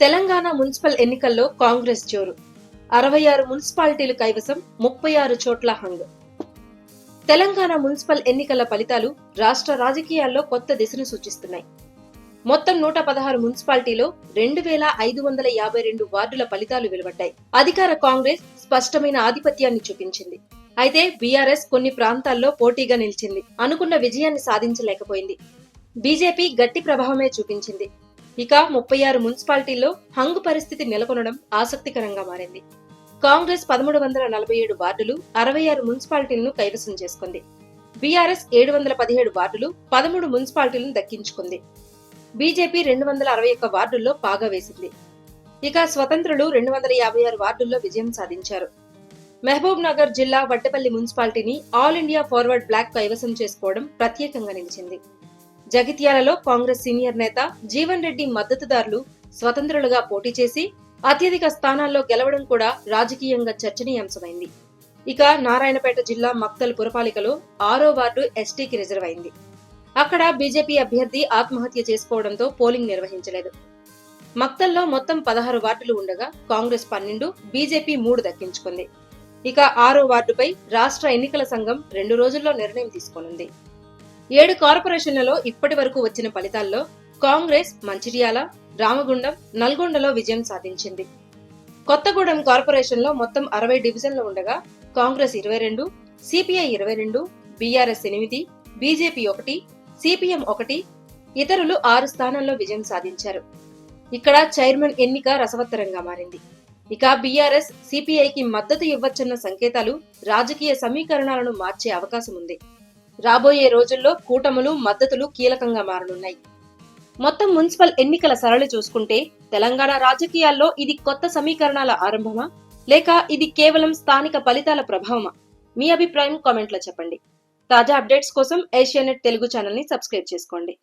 Telangana municipal ఎన్నికల్లో కాంగ్రెస్ జోరు. అరవై ఆరు మున్సిపాలిటీలు కైవసం ముప్పై ఆరు చోట్ల హంగ్. తెలంగాణ మున్సిపల్ ఎన్నికల ఫలితాలు రాష్ట్ర రాజకీయాల్లో కొత్త దిశను సూచిస్తున్నాయి. మొత్తం నూట పదహారు మున్సిపాలిటీలో రెండు వేల ఐదు వందల యాభై రెండు వార్డుల ఫలితాలు వెలువడ్డాయి. అధికార కాంగ్రెస్ స్పష్టమైన ఆధిపత్యాన్ని చూపించింది. అయితే బీఆర్ఎస్ కొన్ని ప్రాంతాల్లో పోటీగా నిలిచింది. అనుకున్న విజయాన్ని సాధించలేకపోయింది. బీజేపీ గట్టి ప్రభావమే చూపించింది. ఇక ముప్పై ఆరు మున్సిపాలిటీల్లో హంగు పరిస్థితి నెలకొనడం ఆసక్తికరంగా మారింది. కాంగ్రెస్ పదమూడు వందల నలభై ఏడు వార్డులు అరవై ఆరు మున్సిపాలిటీలను కైవసం చేసుకుంది. బీఆర్ఎస్ ఏడు వందల పదిహేడు వార్డులు పదమూడు మున్సిపాలిటీలను దక్కించుకుంది. బీజేపీ రెండు వందల అరవై ఒక్క వార్డుల్లో పాగా వేసింది. ఇక స్వతంత్రులు రెండు వందల యాభై ఆరు వార్డుల్లో విజయం సాధించారు. మహబూబ్ నగర్ జిల్లా వడ్డపల్లి మున్సిపాలిటీని ఆల్ ఇండియా ఫార్వర్డ్ బ్లాక్ కైవసం చేసుకోవడం ప్రత్యేకంగా నిలిచింది. జగిత్యాలలో కాంగ్రెస్ సీనియర్ నేత జీవన్ రెడ్డి మద్దతుదారులు స్వతంత్రులుగా పోటీ చేసి అత్యధిక స్థానాల్లో గెలవడం కూడా రాజకీయంగా చర్చనీయాంశమైంది. ఇక నారాయణపేట జిల్లా మక్తల్ పురపాలికలో ఆరో వార్డు ఎస్టీకి రిజర్వ్ అయింది. అక్కడ బీజేపీ అభ్యర్థి ఆత్మహత్య చేసుకోవడంతో పోలింగ్ నిర్వహించలేదు. మక్తల్లో మొత్తం పదహారు వార్డులు ఉండగా కాంగ్రెస్ పన్నెండు బీజేపీ మూడు దక్కించుకుంది. ఇక ఆరో వార్డుపై రాష్ట్ర ఎన్నికల సంఘం రెండు రోజుల్లో నిర్ణయం తీసుకోనుంది. ఏడు కార్పొరేషన్లలో ఇప్పటి వరకు వచ్చిన ఫలితాల్లో కాంగ్రెస్ మంచిర్యాల రామగుండం నల్గొండలో విజయం సాధించింది. కొత్తగూడెం కార్పొరేషన్లో మొత్తం అరవై డివిజన్లు ఉండగా కాంగ్రెస్ ఇరవై రెండు సిపిఐ ఇరవై రెండు బీఆర్ఎస్ ఎనిమిది బీజేపీ ఒకటి సిపిఎం ఒకటి ఇతరులు ఆరు స్థానాల్లో విజయం సాధించారు. ఇక్కడ చైర్మన్ ఎన్నిక రసవత్తరంగా మారింది. ఇక బీఆర్ఎస్ సిపిఐకి మద్దతు ఇవ్వచ్చన్న సంకేతాలు రాజకీయ సమీకరణాలను మార్చే అవకాశం ఉంది రాబోయే రోజుల్లో కూటములు మద్దతులు కీలకంగా మారనున్నాయి. మొత్తం మున్సిపల్ ఎన్నికల సరళి చూసుకుంటే తెలంగాణ రాజకీయాల్లో ఇది కొత్త సమీకరణాల ఆరంభమా? లేక ఇది కేవలం స్థానిక ఫలితాల ప్రభావమా? మీ అభిప్రాయం కామెంట్లో చెప్పండి. తాజా అప్డేట్స్ కోసం ఏషియానెట్ తెలుగు ఛానల్ని సబ్స్క్రైబ్ చేసుకోండి.